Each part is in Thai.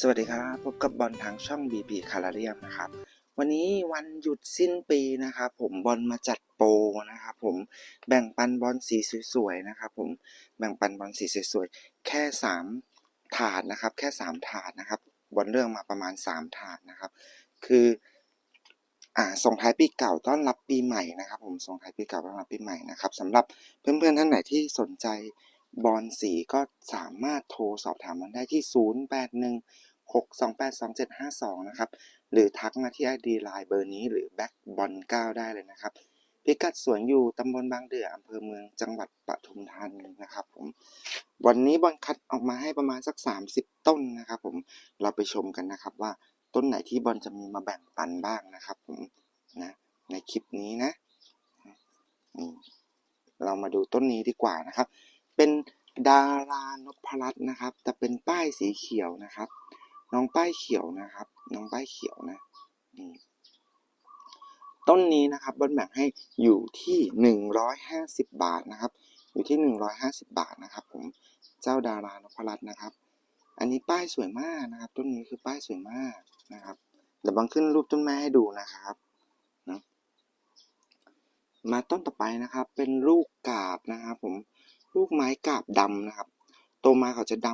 สวัสดีครับ พบกับบอลทางช่อง BP คาราเรียมนะครับ วันนี้วันหยุดสิ้นปีนะครับผมบอลมาจัดโปรนะครับผมแบ่งปันบอลสีสวยๆนะครับผมแบ่งปันบอลสีสวยๆ แค่สามถาดนะครับ แค่สามถาดนะครับบอลเรื่องมาประมาณสามถาดนะครับ คืออ่าส่งท้ายปีเก่าต้อนรับปีใหม่นะครับ ผมส่งท้ายปีเก่าต้อนรับปีใหม่นะครับสำหรับเพื่อนๆท่านไหนที่สนใจบอลสีก็สามารถโทรสอบถามมันได้ที่ 081 2752 นะครับ หรือทักมาที่ ID Line เบอร์นี้หรือแบ็กบอล9ได้เลยนะครับ พิกัดสวนอยู่ตำบลบางเดืออำเภอเมืองจังหวัดปทุมธานีนะครับผม วันนี้บอลคัดออกมาให้ประมาณสัก 30 ต้นนะครับผม เราไปชมกันนะครับว่าต้นไหนที่บอลจะมีมาแบ่งปันบ้างนะครับผมนะในคลิปนี้นะนี่เรามาดูต้นนี้ดีกว่านะครับ เป็นดารานพรัตน์นะครับ แต่เป็นป้ายสีเขียวนะครับ น้องป้ายเขียวนะครับ น้องป้ายเขียวนะนี่ต้นนี้นะครับบอลแบ่งให้อยู่ที่หนึ่งร้อยห้าสิบบาทนะครับ อยู่ที่หนึ่งร้อยห้าสิบบาทนะครับ ผมเจ้าดารานพรัตน์นะครับ อันนี้ป้ายสวยมากนะครับ ต้นนี้คือป้ายสวยมากนะครับเดี๋ยวบังขึ้นรูปต้นไม้ให้ดูนะครับนะมาต้นต่อไปนะครับ เป็นลูกกาบนะครับผมลูกไม้กาบดำนะครับ โตมาเขาจะด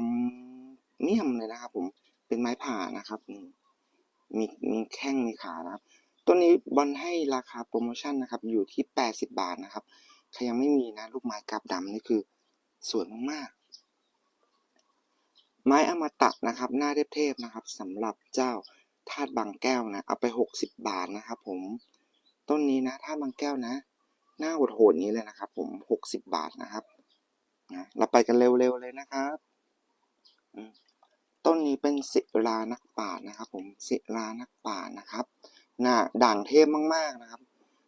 ำเมี่ยมเลยนะครับ ผม เป็นไม้ผ่านะครับมีมีแข้งมีขานะครับต้นนี้บอลให้ราคาโปรโมชั่นนะครับ อยู่ที่ 80 บาทนะครับใครยังไม่มีนะลูกไม้กาบดำนี่คือสวยมากๆ ไม้อมตะนะครับ หน้าเทพๆนะครับสำหรับเจ้าธาตุบางแก้วนะเอาไป 60 บาทนะครับ ผมต้นนี้นะธาตุบางแก้วนะ หน้าโหดๆนี้เลยนะครับ ผม 60 บาทนะครับนะเราไปกันเร็วๆเลยนะครับอื ต้นนี้เป็นศิลานักป่านะครับ ผมศิลานักป่านะครับหน้าด่างเทพมากๆนะครับ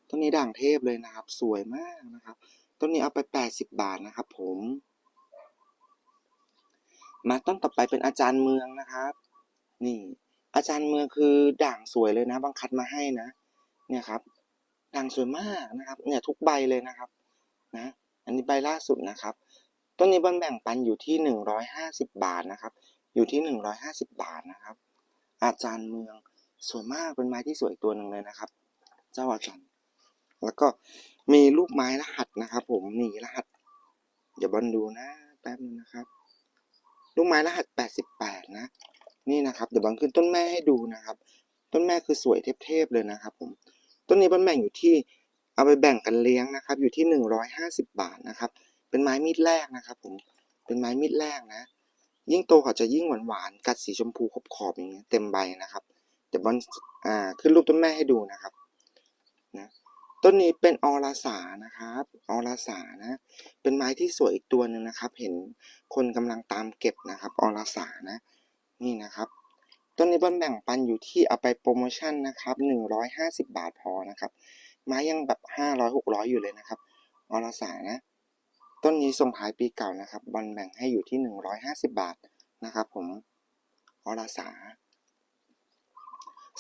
ต้นนี้ด่างเทพเลยนะครับ สวยมากนะครับ ต้นนี้เอาไป 80 บาทนะครับ ผม มาต้นต่อไปเป็นอาจารย์เมืองนะครับ นี่ อาจารย์เมืองคือด่างสวยเลยนะบังคัดมาให้นะ เนี่ยครับ ด่างสวยมากนะครับ เนี่ยทุกใบเลยนะครับ นะ อันนี้ใบล่าสุดนะครับ ต้นนี้บอลแบ่งปันอยู่ที่หนึ่งร้อยห้าสิบบาทนะครับ อยู่ที่หนึ่งร้อยห้าสิบบาทนะครับ อาจารย์เมืองสวยมากเป็นไม้ที่สวยตัวหนึ่งเลยนะครับ เจ้าอาจารย์ แล้วก็มีลูกไม้รหัสนะครับ ผมนี่รหัสเดี๋ยวบอลดูนะแป๊บนึงนะครับ ลูกไม้รหัสแปดสิบแปดนะ นี่นะครับ เดี๋ยวบอลขึ้นต้นแม่ให้ดูนะครับ ต้นแม่คือสวยเทพๆเลยนะครับ ผม ต้นนี้บอลแบ่งอยู่ที่เอาไปแบ่งกันเลี้ยงนะครับ อยู่ที่หนึ่งร้อยห้าสิบบาทนะครับ เป็นไม้มีดแรกนะครับ ผมเป็นไม้มีดแรกนะ ยิ่งโตเขาจะยิ่งหวานหวานกัดสีชมพูขอบๆอบอย่างเงี้ยเต็มใบนะครับ เดี๋ยวบอลอ่าขึ้นรูปต้นแม่ให้ดูนะครับนะต้นนี้เป็นออราสานะครับออราสานะ เป็นไม้ที่สวยอีกตัวหนึ่งนะครับ เห็นคนกำลังตามเก็บนะครับออราสานะ นี่นะครับต้นนี้บอลแบ่งปันอยู่ที่เอาไปโปรโมชั่นนะครับหนึ่งร้อยห้าสิบบาทพอนะครับไม้ยังแบบห้าร้อยหกร้อยอยู่เลยนะครับออรสานะ ต้นนี้ส่งท้ายปีเก่านะครับบอลแบ่งให้อยู่ที่หนึ่งร้อยห้าสิบาทนะครับ ผมอรสา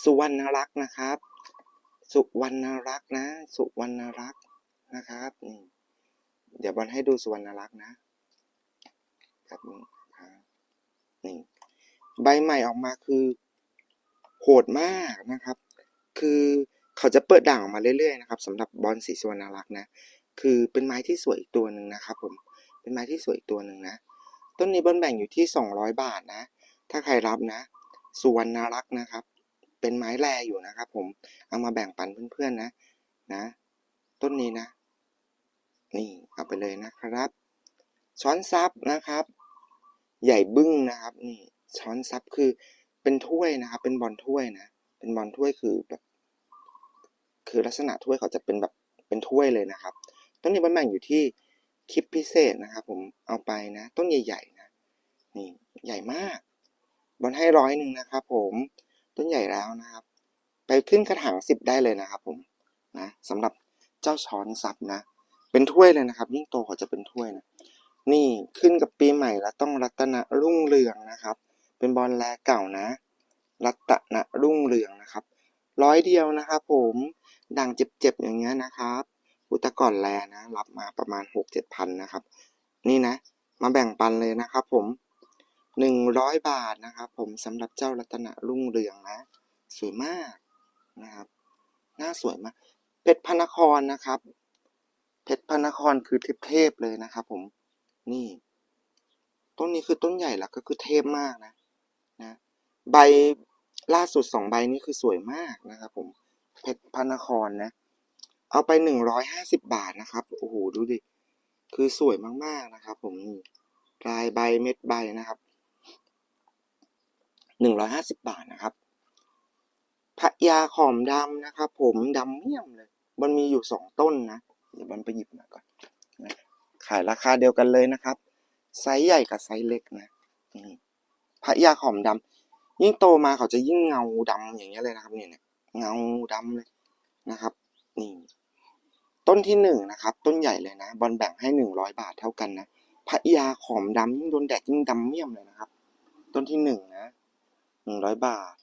สุวรรณรักษ์นะครับ สุวรรณรักษ์นะ สุวรรณรักษ์นะครับนี่เดี๋ยวบอลให้ดูสุวรรณรักษ์นะแบบนี้นะครับนี่ใบใหม่ออกมาคือ โหดมากนะครับ คือเขาจะเปิดด่างออกมาเรื่อยๆนะครับสำหรับบอลสีสุวรรณรักษ์นะ คือเป็นไม้ที่สวยอีกตัวหนึ่งนะครับผมเป็นไม้ที่สวยอีกตัวหนึ่งนะ ต้นนี้บอลแบ่งอยู่ที่สองร้อยบาทนะ ถ้าใครรับนะสุวรรณรักษ์นะครับ เป็นไม้แรอยู่นะครับ ผมเอามาแบ่งปันเพื่อนๆนะนะ ต้นนี้นะ นี่เอาไปเลยนะครับ ช้อนซับนะครับ ใหญ่บึ้งนะครับ นี่ช้อนซับคือเป็นถ้วยนะครับ เป็นบอลถ้วยนะเป็นบอลถ้วยคือแบบคือลักษณะถ้วยเขาจะเป็นแบบเป็นถ้วยเลยนะครับ ต้นนี้บอลแบ่งอยู่ที่คลิปพิเศษนะครับผมเอาไปนะ ต้นใหญ่ๆนะนี่ใหญ่มากบอลให้ร้อยหนึ่งนะครับ ผมต้นใหญ่แล้วนะครับ ไปขึ้นกระถางสิบได้เลยนะครับ ผมนะสำหรับเจ้าช้อนซับนะ เป็นถ้วยเลยนะครับ ยิ่งโตเขาจะเป็นถ้วยนะนี่ขึ้นกับปีใหม่แล้วต้องรัตนรุ่งเรืองนะครับ เป็นบอลแลเก่านะ รัตนรุ่งเรืองนะครับ ร้อยเดียวนะครับ ผมดังเจ็บๆอย่างเงี้ยนะครับ อุตก่อนแลนะ รับมาประมาณหกเจ็ดพันนะครับ นี่นะ มาแบ่งปันเลยนะครับ ผมหนึ่งร้อยบาทนะครับ ผมสำหรับเจ้ารัตนรุ่งเรืองนะ สวยมากนะครับ หน้าสวยมาก เพชรพนครนะครับ เพชรพนครคือเทพๆเลยนะครับ ผม นี่ ต้นนี้คือต้นใหญ่ล้วก็คือเทพมากนะนะ ใบล่าสุดสองใบนี้คือสวยมากนะครับ ผม เพชรพนครนะ เอาไปหนึ่งร้อยห้าสิบบาทนะครับ โอ้โห ดูดิ คือสวยมากๆนะครับ ผมนี่ลายใบเม็ดใบนะครับหนึ่งร้อยห้าสิบบาทนะครับพระยาขอมดำนะครับ ผมดำเมี่ยมเลย มันมีอยู่สองต้นนะ เดี๋ยวบันไปหยิบมาก่อนนะขายราคาเดียวกันเลยนะครับ ไซส์ใหญ่กับไซส์เล็กนะนี่พระยาขอมดำยิ่งโตมาเขาจะยิ่งเงาดำอย่างเงี้ยเลยนะครับนี่ยเนี่ยเงาดำเลยนะครับ นี่ ต้นที่หนึ่งนะครับ ต้นใหญ่เลยนะ บอลแบ่งให้หนึ่งร้อยบาทเท่ากันนะพระยาขอมดำยิ่งโดนแดดยิ่งดำเมี่ยมเลยนะครับ ต้นที่หนึ่งนะหนึ่งร้อยบาท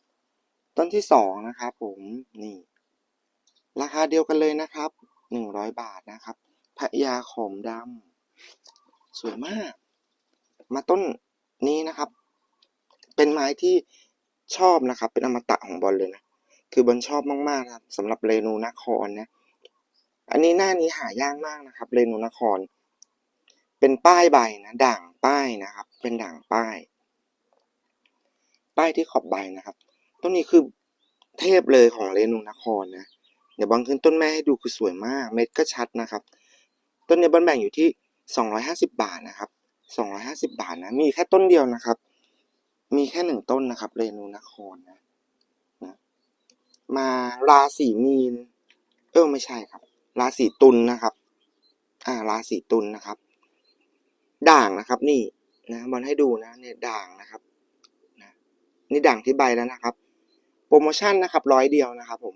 ต้นที่สองนะครับผมนี่ ราคาเดียวกันเลยนะครับหนึ่งร้อยบาทนะครับพระยาขอมดำสวยมาก มาต้นนี้นะครับ เป็นไม้ที่ชอบนะครับ เป็นอมตะของบอลเลยนะ คือบอลชอบมากๆนะครับสำหรับเรนูนครนะ อันนี้หน้านี้หายากมากนะครับเรนูนคร เป็นป้ายใบนะ ด่างป้ายนะครับ เป็นด่างป้าย ป้ายที่ขอบใบนะครับ ต้นนี้คือเทพเลยของเรนูนครนะ เดี๋ยวบอลขึ้นต้นแม่ให้ดูคือสวยมาก เม็ดก็ชัดนะครับ ต้นนี้บอลแบ่งอยู่ที่สองร้อยห้าสิบาทนะครับสองร้อยห้าสิบาทนะ มีแค่ต้นเดียวนะครับ มีแค่หนึ่งต้นนะครับเรนูนครนะนะ มาราศีมีน เออไม่ใช่ครับ ราศีตุลนะครับ อ่า ราศีตุลนะครับ ด่างนะครับ นี่นะบอลให้ดูนะเนี่ยด่างนะครับนะนี่ด่างที่ใบแล้วนะครับ โปรโมชั่นนะครับร้อยเดียวนะครับ ผม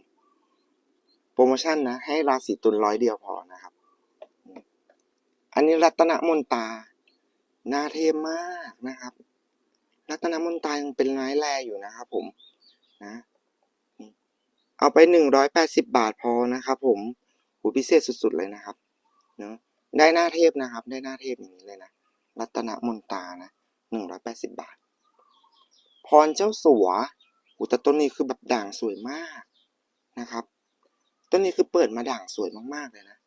โปรโมชั่นนะให้ราศีตุลร้อยเดียวพอนะครับ อันนี้รัตนมนตาหน้าเทพมากนะครับ รัตนมนตายังเป็นไม้แรอยู่นะครับ ผมนะเอาไปหนึ่งร้อยแปดสิบาทพอนะครับ ผม หูพิเศษสุดๆเลยนะครับเนาะได้หน้าเทพนะครับ ได้หน้าเทพอย่างนี้เลยนะรัตนมนตานะหนึ่งร้อยแปดสิบบาท พรเจ้าสัวอุยแตต้นนี้คือแบบด่างสวยมากนะครับ ต้นนี้คือเปิดมาด่างสวยมากๆเลยนะ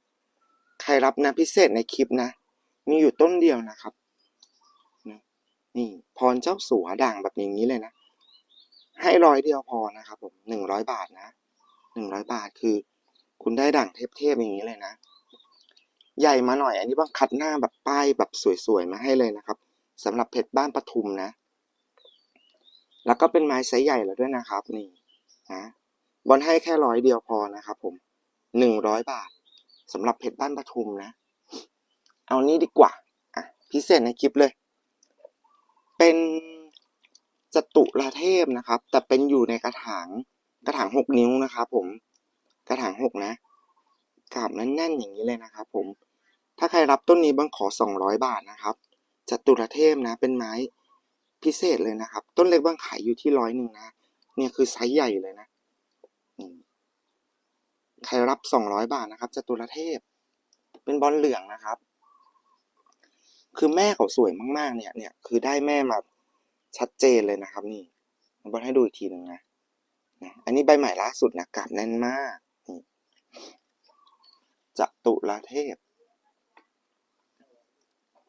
ใครรับนะพิเศษในคลิปนะ มีอยู่ต้นเดียวนะครับนะนี่พรเจ้าสัวด่างแบบอย่างนี้เลยนะ ให้ร้อยเดียวพอนะครับผมหนึ่งร้อยบาทนะหนึ่งร้อยบาทคือ คุณได้ด่างเทพๆอย่างนี้เลยนะ ใหญ่มาหน่อย อันนี้บ้างคัดหน้าแบบป้ายแบบสวยๆมาให้เลยนะครับสำหรับเพชรบ้านปทุมนะ แล้วก็เป็นไม้ไซส์ใหญ่แล้วด้วยนะครับ นี่นะบอลให้แค่ร้อยเดียวพอนะครับผมหนึ่งร้อยบาทสำหรับเพชรบ้านปทุมนะ เอานี้ดีกว่าอะพิเศษในคลิปเลย เป็นจตุรเทพนะครับ แต่เป็นอยู่ในกระถางกระถางหกนิ้วนะครับผม กระถางหกนะกาบแน่นๆอย่างนี้เลยนะครับผม ถ้าใครรับต้นนี้บ้างขอสองร้อยบาทนะครับจตุรเทพนะ เป็นไม้พิเศษเลยนะครับ ต้นเล็กบ้างขายอยู่ที่ร้อยหนึ่งนะ เนี่ยคือไซส์ใหญ่เลยนะใครรับสองร้อยบาทนะครับจตุรเทพ เป็นบอลเหลืองนะครับ คือแม่เขาสวยมากๆ เนี่ย เนี่ยคือได้แม่มาชัดเจนเลยนะครับ นี่บอลให้ดูอีกทีหนึ่งนะ อันนี้ใบใหม่ล่าสุดนะกาบแน่นมาก จตุรเทพ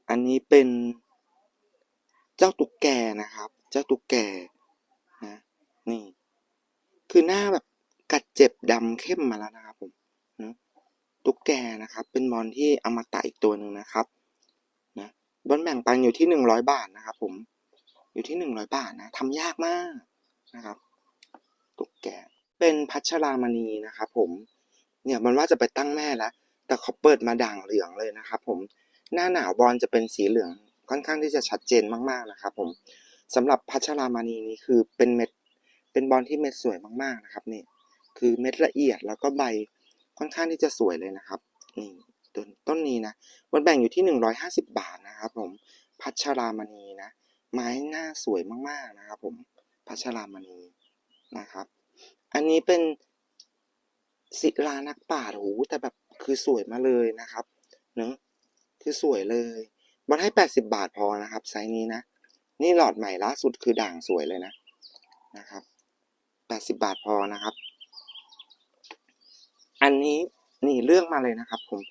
อันนี้เป็นเจ้าตุ๊กแกนะครับ เจ้าตุ๊กแกนะนี่ คือหน้าแบบกัดเจ็บดำเข้มมาแล้วนะครับผมนะตุ๊กแกนะครับ เป็นบอลที่เอามาตะอีกตัวหนึ่งนะครับนะบอลแบ่งปันอยู่ที่หนึ่งร้อยบาทนะครับ ผม อยู่ที่หนึ่งร้อยบาทนะทำยากมากนะครับ ตุ๊กแกเป็นพัชรามณีนะครับ ผม เนี่ยมันว่าจะไปตั้งแม่แล้ว แต่เขาเปิดมาด่างเหลืองเลยนะครับผมหน้าหนาวบอลจะเป็นสีเหลืองค่อนข้างที่จะชัดเจนมากๆนะครับผมสำหรับพัชรามณีนี้คือเป็นเม็ดเป็นบอลที่เม็ดสวยมากๆนะครับนี่คือเม็ดละเอียดแล้วก็ใบค่อนข้างที่จะสวยเลยนะครับนี่ต้นต้นนี้นะมันแบ่งอยู่ที่หนึ่งร้อยห้าสิบบาทนะครับผมพัชรามณีนะ ไม้หน้าสวยมากๆนะครับผมพัชรามณีนะครับ อันนี้เป็น ศิลานักป่าโอ้โหแต่แบบคือสวยมาเลยนะครับ เนอะคือสวยเลยบอลให้แปดสิบาทพอนะครับ ไซส์นี้นะ นี่หลอดใหม่ล่าสุดคือด่างสวยเลยนะนะครับแปดสิบบาทพอนะครับ อันนี้นี่เลือกมาเลยนะครับ ผม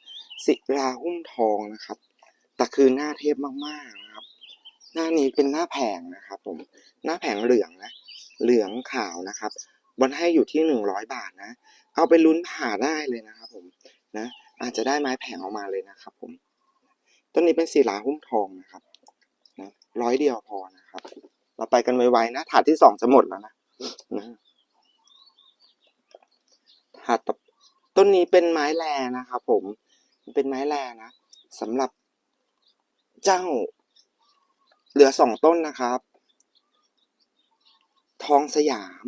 สิราหุ้มทองนะครับแต่คือหน้าเทพมากๆนะครับ หน้านี้เป็นหน้าแผงนะครับ ผมหน้าแผงเหลืองนะเหลืองขาวนะครับ บอลให้อยู่ที่หนึ่งร้อยบาทนะ เอาไปลุ้นผ่าได้เลยนะครับผมนะอาจจะได้ไม้แผงออกมาเลยนะครับผมต้นนี้เป็นศิลาหุ้มทองนะครับนะร้อยเดียวพอนะครับ เราไปกันไวๆนะถาดที่สองจะหมดแล้วนะนะถาดต่อต้นนี้เป็นไม้แลนะครับผมเป็นไม้แลนะสำหรับเจ้า เหลือสองต้นนะครับ ทองสยาม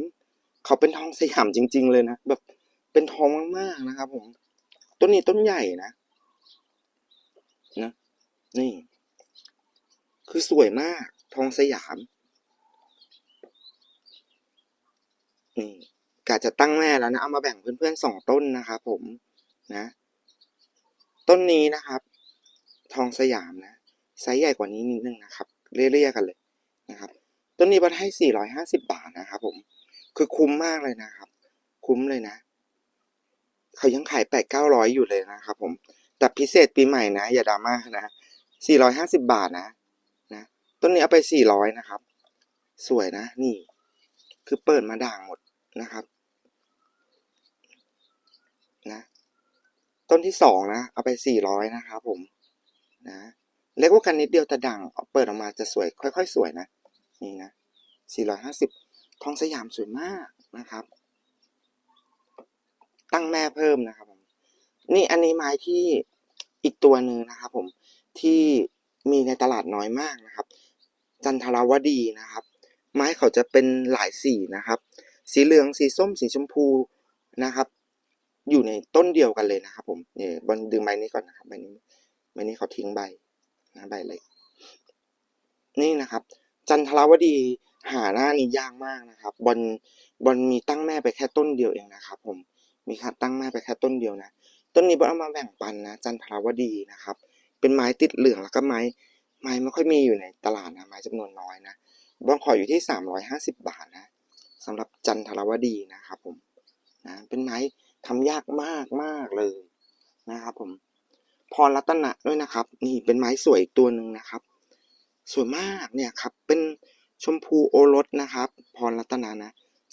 เขาเป็นทองสยามจริง ๆ เลยนะแบบเป็นทองมากๆนะครับผม ต้นนี้ต้นใหญ่นะนะนี่ คือสวยมาก ทองสยาม นี่กะจะตั้งแม่แล้วนะเอามาแบ่งเพื่อนๆสองต้นนะครับผมนะ ต้นนี้นะครับ ทองสยามนะไซส์ใหญ่กว่านี้นิดนึงนะครับ เรียกๆกันเลยนะครับ ต้นนี้บันให้ 450 บาทนะครับผม คือคุ้มมากเลยนะครับ คุ้มเลยนะ เขายังขายแปดเก้าร้อยอยู่เลยนะครับผม แต่พิเศษปีใหม่นะ อย่าดราม่านะ450บาทนะ นะ ต้นนี้เอาไป400นะครับ สวยนะ นี่ คือเปิดมาด่างหมดนะครับ นะ ต้นที่สองนะ เอาไป400นะครับผม นะเล็กกว่ากันนิดเดียวแต่ด่างเปิดออกมาจะสวย ค่อย ๆ สวยนะ นี่นะ450 ท้องสยามสวยมากนะครับ ตั้งแม่เพิ่มนะครับผมนี่อันนี้ไม้ที่อีกตัวหนึ่งนะครับ ผมที่มีในตลาดน้อยมากนะครับ จันทราวดีนะครับ ไม้เขาจะเป็นหลายสีนะครับ สีเหลืองสีส้มสีชมพูนะครับ อยู่ในต้นเดียวกันเลยนะครับ ผมเนี่ยบนดึงใบนี้ก่อนนะครับใบนี้ใบนี้เขาทิ้งใบนะใบเล็กนี่นะครับ จันทราวดี หาหน้านี้ยากมากนะครับบอลบอลมีตั้งแม่ไปแค่ต้นเดียวเองนะครับผมมีคัดตั้งแม่ไปแค่ต้นเดียวนะ ต้นนี้บอลเอามาแบ่งปันนะ จันทราวดีนะครับ เป็นไม้ติดเหลืองแล้วก็ไม้ไม้ไม่ค่อยมีอยู่ในตลาดนะไม้จำนวนน้อยนะบอลขออยู่ที่สามร้อยห้าสิบบาทนะสำหรับจันทราวดีนะครับผมนะเป็นไม้ทำยากมากมากเลยนะครับผมพรรัตนะด้วยนะครับ นี่เป็นไม้สวยอีกตัวหนึ่งนะครับ สวยมากเนี่ยครับ เป็น ชมพูโอรสนะครับ พรรัตนานะ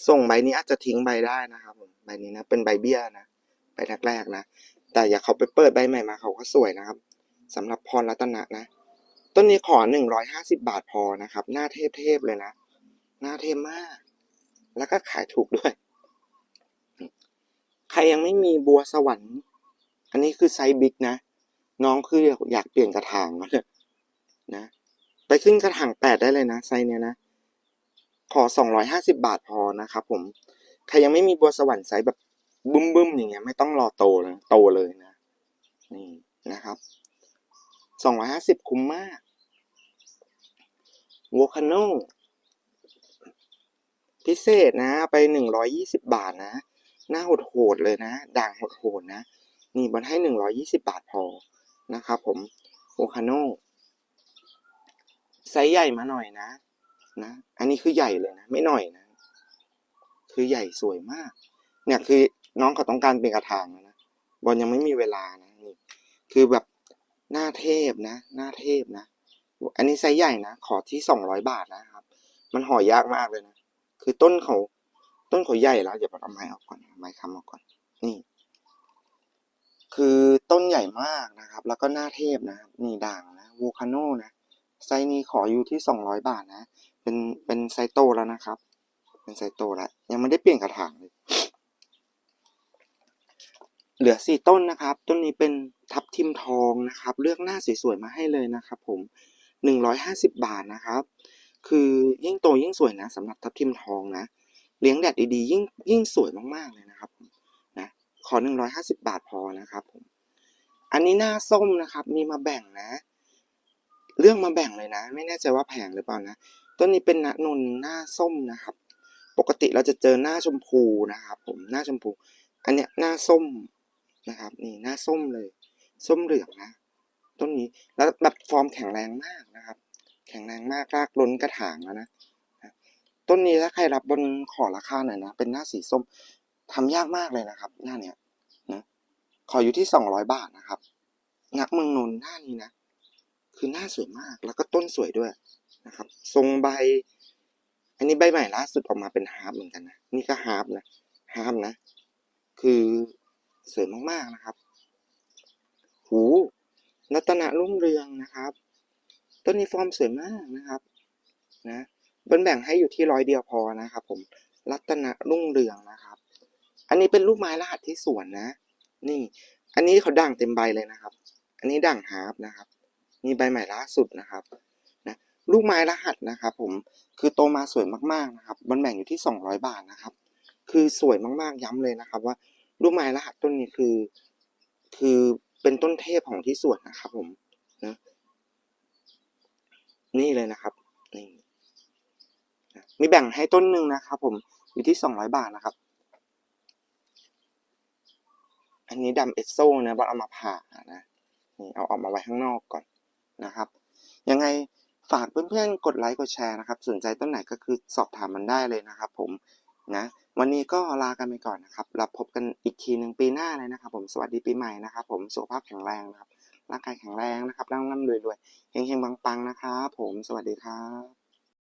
ส่งใบนี้อาจจะทิ้งใบได้นะครับผมใบนี้นะ เป็นใบเบี้ยนะใบแรกๆนะ แต่อย่าเขาไปเปิดใบใหม่มาเขาก็สวยนะครับสำหรับพรรัตนะนะ ต้นนี้ขอหนึ่งร้อยห้าสิบาทพอนะครับ หน้าเทพๆเลยนะ หน้าเทพมาก แล้วก็ขายถูกด้วย ใครยังไม่มีบัวสวรรค์ อันนี้คือไซส์บิ๊กนะ น้องคืออยากเปลี่ยนกระถางแล้วเนี่ยนะ ไปขึ้นกระถางแปดได้เลยนะไซเนี้ยนะ ขอสองร้อยห้าสิบาทพอนะครับผม ใครยังไม่มีบัวสวรรค์ไซแบบบึ้มบึ้มๆอย่างเงี้ยไม่ต้องรอโตเลยโตเลยนะ นี่นะครับสองร้อยห้าสิบคุ้มมากวอคาโนพิเศษนะ ไปหนึ่งร้อยยี่สิบาทนะ หน้าโหดๆเลยนะ ด่างโหดๆนะ นี่มันให้หนึ่งร้อยี่สิบาทพอนะครับผมโอคาโน ไซส์ใหญ่มาหน่อยนะ นะ อันนี้คือใหญ่เลยนะ ไม่หน่อยนะ คือใหญ่สวยมาก เนี่ยคือน้องเขาต้องการเป็นกระถางนะ บอลยังไม่มีเวลานะนี่ คือแบบหน้าเทพนะ หน้าเทพนะ อันนี้ไซส์ใหญ่นะ ขอที่สองร้อยบาทนะครับ มันห่อยากมากเลยนะ คือต้นเขาต้นเขาใหญ่แล้วเดี๋ยวเอาไม้ออกก่อน ไม้ค้ำออกก่อน นี่ คือต้นใหญ่มากนะครับ แล้วก็หน้าเทพนะครับ นี่ด่างนะ วูคาโนนะ ไซส์นี้ขออยู่ที่สองร้อยบาทนะ เป็นเป็นไซส์โตแล้วนะครับ เป็นไซส์โตแล้ว ยังไม่ได้เปลี่ยนกระถางเลย เหลือสี่ต้นนะครับ ต้นนี้เป็นทับทิมทองนะครับ เลือกหน้าสวยๆมาให้เลยนะครับ ผมหนึ่งร้อยห้าสิบบาทนะครับ คือยิ่งโตยิ่งสวยนะสำหรับทับทิมทองนะ เลี้ยงแดดดีๆยิ่งยิ่งสวยมากๆเลยนะครับนะขอหนึ่งร้อยห้าสิบบาทพอนะครับผมอันนี้หน้าส้มนะครับ มีมาแบ่งนะ เรื่องมาแบ่งเลยนะ ไม่แน่ใจว่าแพงหรือเปล่านะต้นนี้เป็นณนนหน้าส้มนะครับ ปกติเราจะเจอหน้าชมพูนะครับ ผมหน้าชมพู อันเนี้ยหน้าส้มนะครับ นี่หน้าส้มเลย ส้มเหลืองนะต้นนี้แล้วแบบฟอร์มแข็งแรงมากนะครับ แข็งแรงมากรากล้นกระถางแล้วนะต้นนี้ถ้าใครรับบนขอราคาหน่อยนะเป็นหน้าสีส้มทำยากมากเลยนะครับ หน้าเนี้ยนะขออยู่ที่สองร้อยบาทนะครับงักเมืองนนท์หน้านี้นะ คือหน้าสวยมากแล้วก็ต้นสวยด้วยนะครับ ทรงใบ อันนี้ใบใหม่ล่าสุดออกมาเป็นฮาร์ปเหมือนกันนะนี่ก็ฮาร์ปนะฮาร์ปนะ คือสวยมากๆนะครับ หูรัตนะรุ่งเรืองนะครับ ต้นนี้ฟอร์มสวยมากนะครับ นะเบิ้ลแบ่งให้อยู่ที่ร้อยเดียวพอนะครับ ผม รัตนะรุ่งเรืองนะครับ อันนี้เป็นลูกไม้รหัสที่สวนนะ นี่ อันนี้เขาด่างเต็มใบเลยนะครับ อันนี้ด่างฮาร์ปนะครับ นี่ใบใหม่ล่าสุดนะครับนะลูกไม้รหัสนะครับ ผมคือโตมาสวยมากๆนะครับมันแบ่งอยู่ที่สองร้อยบาทนะครับ คือสวยมากๆย้ำเลยนะครับ ว่าลูกไม้รหัสต้นนี้คือ คือเป็นต้นเทพของที่สวนนะครับ ผมนะนี่เลยนะครับนี่มีแบ่งให้ต้นหนึ่งนะครับ ผมอยู่ที่สองร้อยบาทนะครับอันนี้ดำเอสโซนะบอลเอามาผ่านะนี่เอาออกมาไว้ข้างนอกก่อน นะครับ ยังไงฝากเพื่อนๆกดไลค์กดแชร์นะครับ สนใจต้นไหนก็คือสอบถามมันได้เลยนะครับ ผมนะ วันนี้ก็ลากันไปก่อนนะครับรับพบกันอีกทีหนึ่งปีหน้าเลยนะครับ ผมสวัสดีปีใหม่นะครับ ผมสุขภาพแข็งแรงนะครับร่างกายแข็งแรงนะครับร่ำร่ำรวยรวยๆเฮงๆปังๆนะครับ ผมสวัสดีครับ